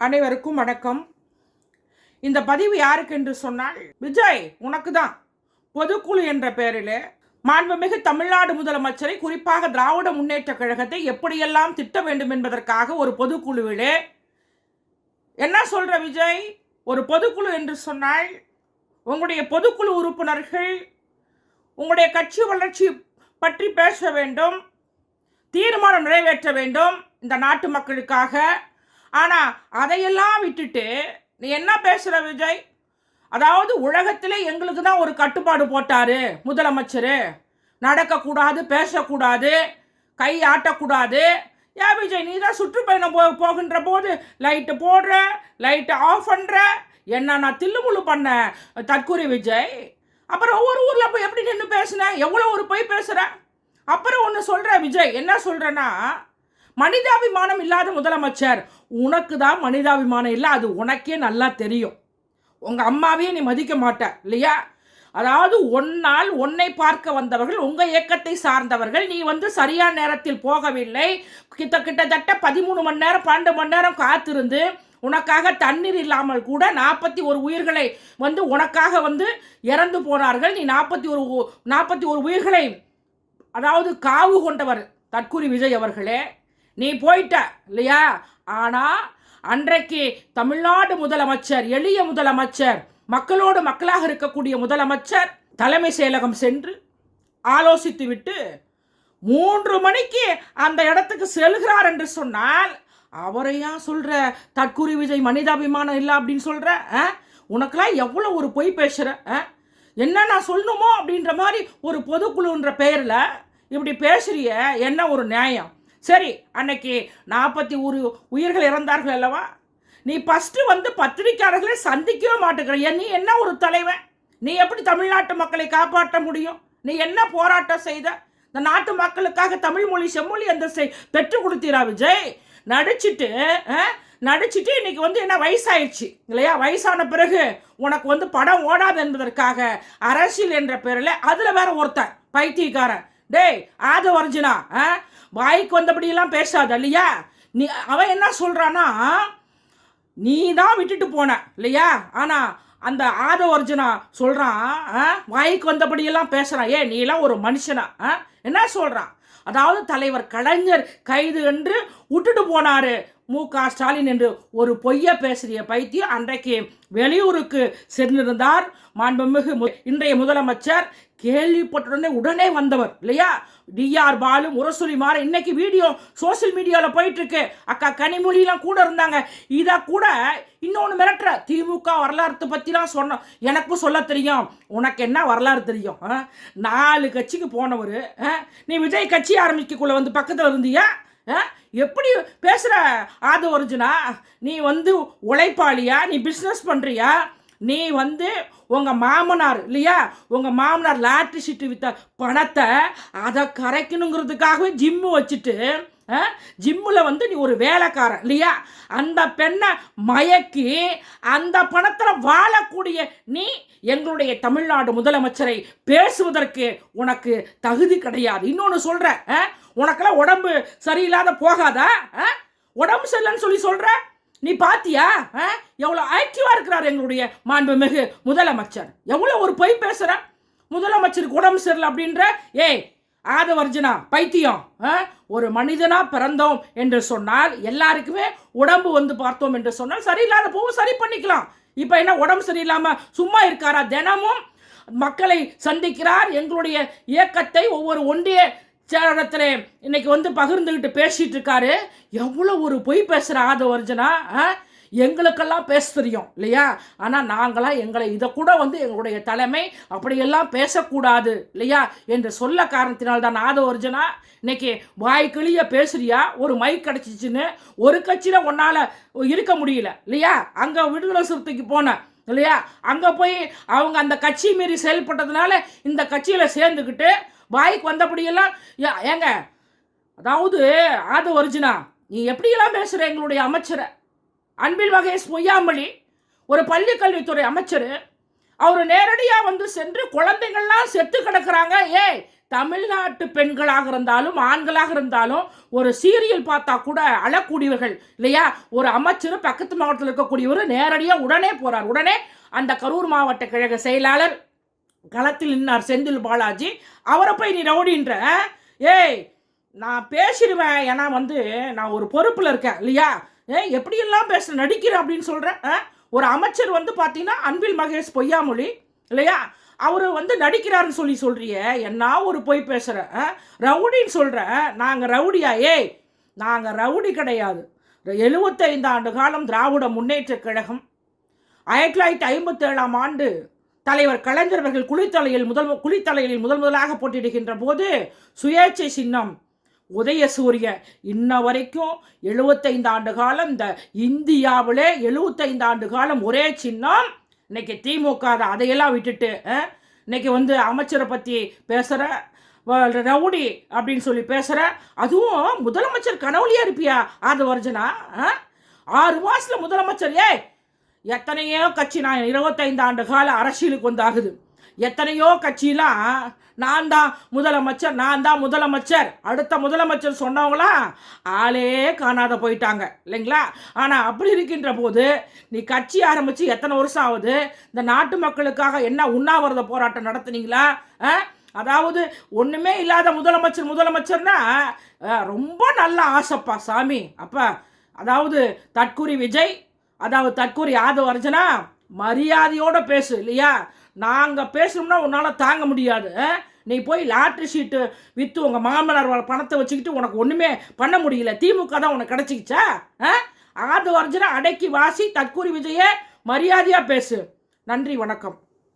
அனைவருக்கும் வணக்கம். இந்த பதிவு யாருக்கு என்று சொன்னால் விஜய் உனக்கு தான் பொதுக்குழு என்ற பெயரில் மாண்புமிகு தமிழ்நாடு முதலமைச்சரை குறிப்பாக திராவிட முன்னேற்ற கழகத்தை எப்படியெல்லாம் திட்ட வேண்டும் என்பதற்காக ஒரு பொதுக்குழுவிலே என்ன சொல்கிற விஜய்? ஒரு பொதுக்குழு என்று சொன்னால் உங்களுடைய பொதுக்குழு உறுப்பினர்கள் உங்களுடைய கட்சி வளர்ச்சி பற்றி பேச வேண்டும் தீர்மானம் நிறைவேற்ற வேண்டும் இந்த நாட்டு மக்களுக்காக ஆனால் அதையெல்லாம் விட்டுட்டு நீ என்ன பேசுகிற விஜய்? அதாவது உலகத்திலே எங்களுக்கு தான் ஒரு கட்டுப்பாடு போட்டார் முதலமைச்சர். நடக்கக்கூடாது பேசக்கூடாது கை ஆட்டக்கூடாது ஏன் விஜய் நீ தான் சுற்றுப்பயணம் போ போகின்ற போது லைட்டு போடுற லைட்டை ஆஃப் பண்ணுற என்ன நான் தில்லுமுள்ளு பண்ண? தற்கூரி விஜய். அப்புறம் ஒவ்வொரு ஊரில் போய் எப்படி நின்று பேசுனேன் எவ்வளோ ஒரு போய் பேசுகிற அப்புறம் ஒன்று சொல்கிற விஜய். என்ன சொல்கிறேன்னா மனிதாபிமானம் இல்லாத முதலமைச்சர். உனக்கு தான் மனிதாபிமானம் இல்லை அது உனக்கே நல்லா தெரியும். உங்கள் அம்மாவையே நீ மதிக்க மாட்ட இல்லையா? அதாவது ஒன்னால் உன்னை பார்க்க வந்தவர்கள் உங்கள் இயக்கத்தை சார்ந்தவர்கள் நீ வந்து சரியான நேரத்தில் போகவில்லை. கிட்ட கிட்டத்தட்ட பதிமூணு மணி நேரம் பன்னெண்டு மணி நேரம் காத்திருந்து உனக்காக தண்ணீர் இல்லாமல் கூட நாற்பத்தி ஒரு உயிர்களை வந்து உனக்காக வந்து இறந்து போனார்கள். நீ நாற்பத்தி ஒரு நாற்பத்தி ஒரு உயிர்களை அதாவது காவு கொண்டவர் தற்கூரி விஜய் அவர்களே. நீ போயிட்ட இல்லையா? ஆனால் அன்றைக்கு தமிழ்நாடு முதலமைச்சர் எளிய முதலமைச்சர் மக்களோடு மக்களாக இருக்கக்கூடிய முதலமைச்சர் தலைமை செயலகம் சென்று ஆலோசித்து விட்டு மூன்று மணிக்கு அந்த இடத்துக்கு செல்கிறார் என்று சொன்னால் அவரையா சொல்ற? தற்குறி விஜய் மனிதாபிமானம் இல்லை அப்படின்னு சொல்ற? ஆ? உனக்கெல்லாம் எவ்வளோ ஒரு பொய் பேசுற? ஆ? என்ன நான் சொல்லணுமோ அப்படின்ற மாதிரி ஒரு பொதுக்குழுன்ற பெயரில் இப்படி பேசுறிய என்ன ஒரு நியாயம்? சரி அன்னைக்கு நாற்பத்தி ஒரு உயிர்கள் இறந்தார்கள் அல்லவா? நீ ஃபஸ்ட்டு வந்து பத்திரிக்கையாளர்களை சந்திக்கவே மாட்டேங்கிற. நீ என்ன ஒரு தலைவன்? நீ எப்படி தமிழ்நாட்டு மக்களை காப்பாற்ற முடியும்? நீ என்ன போராட்டம் செய்த? இந்த நாட்டு மக்களுக்காக தமிழ் மொழி செம்மொழி அந்த பெற்றுக் கொடுத்தீரா விஜய் நடிச்சுட்டு நடிச்சுட்டு இன்றைக்கி இன்னைக்கு வந்து என்ன வயசாயிடுச்சு இல்லையா? வயசான பிறகு உனக்கு வந்து படம் ஓடாது என்பதற்காக அரசியல் என்ற பேரில் அதில் வேற ஒருத்தன் பைத்தியக்காரன். டேய் ஆத ஒரிஜினா ஆ? வாய்க்கு வந்தபடியெல்லாம் பேசாத இல்லையா? நீ அவன் என்ன சொல்கிறான்னா நீ தான் விட்டுட்டு போன இல்லையா? ஆனால் அந்த ஆத ஒரிஜினா சொல்கிறான் வாய்க்கு வந்தபடியெல்லாம் பேசுகிறான் ஏ நீலாம் ஒரு மனுஷனா ஆ? என்ன சொல்கிறான் அதாவது தலைவர் கலைஞர் கைது என்று விட்டுட்டு போனார். மு க ஸ்டாலின் என்று ஒரு பொய்ய பேசிய பைத்தியம் அன்றைக்கு வெளியூருக்கு சென்றிருந்தார். மாண்புமிகு மு- இன்றைய முதலமைச்சர் கேள்விப்பட்டுடனே உடனே வந்தவர் இல்லையா? டிஆர் பாலு முரசொலி மாற இன்னைக்கு வீடியோ சோஷியல் மீடியாவில் போயிட்டு இருக்கு அக்கா கனிமொழிலாம் கூட இருந்தாங்க. இதை கூட இன்னொன்று மிரட்டுற திமுக வரலாறு பற்றிலாம் சொன்னோம் எனக்கும் சொல்ல தெரியும். உனக்கு என்ன வரலாறு தெரியும் நாலு கட்சிக்கு போனவர் நீ விஜய் கட்சி ஆரம்பிக்கக்குள்ள வந்து பக்கத்தில் இருந்தியா? எப்படி பேசுகிற ஆது ஒரிஜினா நீ வந்து உழைப்பாளியா? நீ பிஸ்னஸ் பண்ணுறியா நீ வந்து உங்கள் மாமனார் இல்லையா? உங்கள் மாமனார் லாட்ரி சீட்டு வித்த பணத்தை அதை கரைக்கணுங்கிறதுக்காகவே ஜிம்மு வச்சுட்டு ஜிம்மில் வந்து நீ ஒரு வேலைக்காரன் இல்லையா? அந்த பெண்ணை மயக்கி அந்த பணத்தில் வாழக்கூடிய நீ எங்களுடைய தமிழ்நாடு முதலமைச்சரை பேசுவதற்கு உனக்கு தகுதி கிடையாது. இன்னொன்று சொல்கிறேன் உனக்கெல்லாம் உடம்பு சரியில்லாத போகாதா? ஆ? உடம்பு சரியில்லைன்னு சொல்லி சொல்கிற நீ பாத்தியா? ஆ? எவ்வளோ ஆக்டிவாக இருக்கிறார் எங்களுடைய மாண்புமிகு முதலமைச்சர். எவ்வளோ ஒரு பொய் பேசுகிற முதலமைச்சருக்கு உடம்பு சரியில்லை அப்படின்ற ஏய் ஆதவர்ஜனா பைத்தியம் ஆ? ஒரு மனிதனா பிறந்தோம் என்று சொன்னால் எல்லாருக்குமே உடம்பு வந்து பார்த்தோம் என்று சொன்னால் சரியில்லாத போவும் சரி பண்ணிக்கலாம். இப்போ என்ன உடம்பு சரியில்லாமல் சும்மா இருக்காரா தினமும்? மக்களை சந்திக்கிறார். எங்களுடைய இயக்கத்தை ஒவ்வொரு ஒன்றிய சேரத்தில் இன்னைக்கு வந்து பகிர்ந்துக்கிட்டு பேசிட்டு இருக்காரு எவ்வளோ ஒரு பொய் பேசுகிற ஆதவர்ஜனா ஆ? எங்களுக்கெல்லாம் பேச தெரியும் இல்லையா? ஆனால் நாங்களாம் எங்களை இதை கூட வந்து எங்களுடைய தலைமை அப்படியெல்லாம் பேசக்கூடாது இல்லையா? என்று சொல்ல காரணத்தினால் தான் ஆத ஒரிஜினா இன்னைக்கு வாய் கிளிய பேசுறியா? ஒரு மைக் கிடச்சிச்சின்னு ஒரு கட்சியில் உன்னால் இருக்க முடியல இல்லையா? அங்கே விடுதலை சிறுத்தைக்கு போனேன் இல்லையா? அங்கே போய் அவங்க அந்த கட்சி மீறி செயல்பட்டதுனால இந்த கட்சியில் சேர்ந்துக்கிட்டு வாய்க்கு வந்தபடியெல்லாம் ஏங்க அதாவது ஆது ஒரிஜினா நீ எப்படியெல்லாம் பேசுகிற எங்களுடைய அமைச்சரை? அன்பில் வகேஷ் பொய்யாமொழி ஒரு பள்ளிக்கல்வித்துறை அமைச்சர் அவர் நேரடியாக வந்து சென்று குழந்தைங்கள்லாம் செத்து கிடக்குறாங்க. ஏய் தமிழ்நாட்டு பெண்களாக இருந்தாலும் ஆண்களாக இருந்தாலும் ஒரு சீரியல் பார்த்தா கூட அழக்கூடியவர்கள் இல்லையா? ஒரு அமைச்சர் பக்கத்து மாவட்டத்தில் இருக்கக்கூடியவர் நேரடியாக உடனே போகிறார் உடனே அந்த கரூர் மாவட்ட கழக செயலாளர் களத்தில் நின்னார் செந்தில் பாலாஜி. அவரை போய் நீ ரவுடின்ற ஆ? ஏய் நான் பேசிடுவேன். ஏன்னா வந்து நான் ஒரு பொறுப்பில் இருக்கேன் இல்லையா? ஏ எப்படியெல்லாம் பேச நடிக்கிறேன் அப்படின்னு சொல்கிறேன் ஒரு அமைச்சர் வந்து பார்த்தீங்கன்னா அன்பில் மகேஷ் பொய்யாமொழி இல்லையா? அவர் வந்து நடிக்கிறாருன்னு சொல்லி சொல்கிறிய என்ன ஒரு பொய் பேசுகிறேன் ரவுடின்னு சொல்கிறேன் நாங்கள் ரவுடியா? ஏய் நாங்கள் ரவுடி கிடையாது. எழுபத்தைந்து ஆண்டு காலம் திராவிட முன்னேற்ற கழகம். ஆயிரத்தி தொள்ளாயிரத்தி ஐம்பத்தேழாம் ஆண்டு தலைவர் கலைஞர் அவர்கள் குளித்தலையில் முதல் குளித்தலையில் முதல் முதலாக போட்டியிடுகின்ற போது சுயேட்சை சின்னம். உதய சூரிய இன்ன வரைக்கும் எழுபத்தைந்து ஆண்டு காலம் இந்த இந்தியாவிலே எழுபத்தைந்து ஆண்டு காலம் ஒரே சின்னம். இன்னைக்கு திமுக தான் அதையெல்லாம் விட்டுட்டு இன்னைக்கு வந்து அமைச்சரை பற்றி பேசுகிற ரவுடி அப்படின்னு சொல்லி பேசுகிற அதுவும் முதலமைச்சர் கனவுலியா இருப்பியா ஆதவர்ஜனா ஆறு மாதத்தில் முதலமைச்சர் ஏய் எத்தனையோ கட்சி நான் இருபத்தைந்து ஆண்டு கால அரசியலுக்கு வந்தாகுது. எத்தனையோ கட்சியெலாம் நான் தான் முதலமைச்சர் நான் தான் முதலமைச்சர் அடுத்த முதலமைச்சர் சொன்னவங்களாம் ஆளே காணாத போயிட்டாங்க இல்லைங்களா? ஆனால் அப்படி இருக்கின்ற போது நீ கட்சி ஆரம்பித்து எத்தனை வருஷம் ஆகுது? இந்த நாட்டு மக்களுக்காக என்ன உண்ணாவிரத போராட்டம் நடத்துனீங்களா? ஆ? அதாவது ஒன்றுமே இல்லாத முதலமைச்சர் முதலமைச்சர்னா ரொம்ப நல்ல ஆசைப்பா சாமி. அப்பா அதாவது தற்குறி விஜய் அதாவது தற்கூர் யாது வரைஞ்சனா மரியாதையோடு பேசு இல்லையா? நாங்கள் பேசணும்னா உன்னால் தாங்க முடியாது. ஆ? நீ போய் லாட்ரி ஷீட்டு விற்று உங்கள் மாமனார் பணத்தை வச்சுக்கிட்டு உனக்கு ஒன்றுமே பண்ண முடியல. திமுக தான் உனக்கு கிடச்சிக்கிச்சா? ஆ? ஆதவ் அர்ஜுனா அடக்கி வாசி தற்கூரி விஜய மரியாதையாக பேசு. நன்றி வணக்கம்.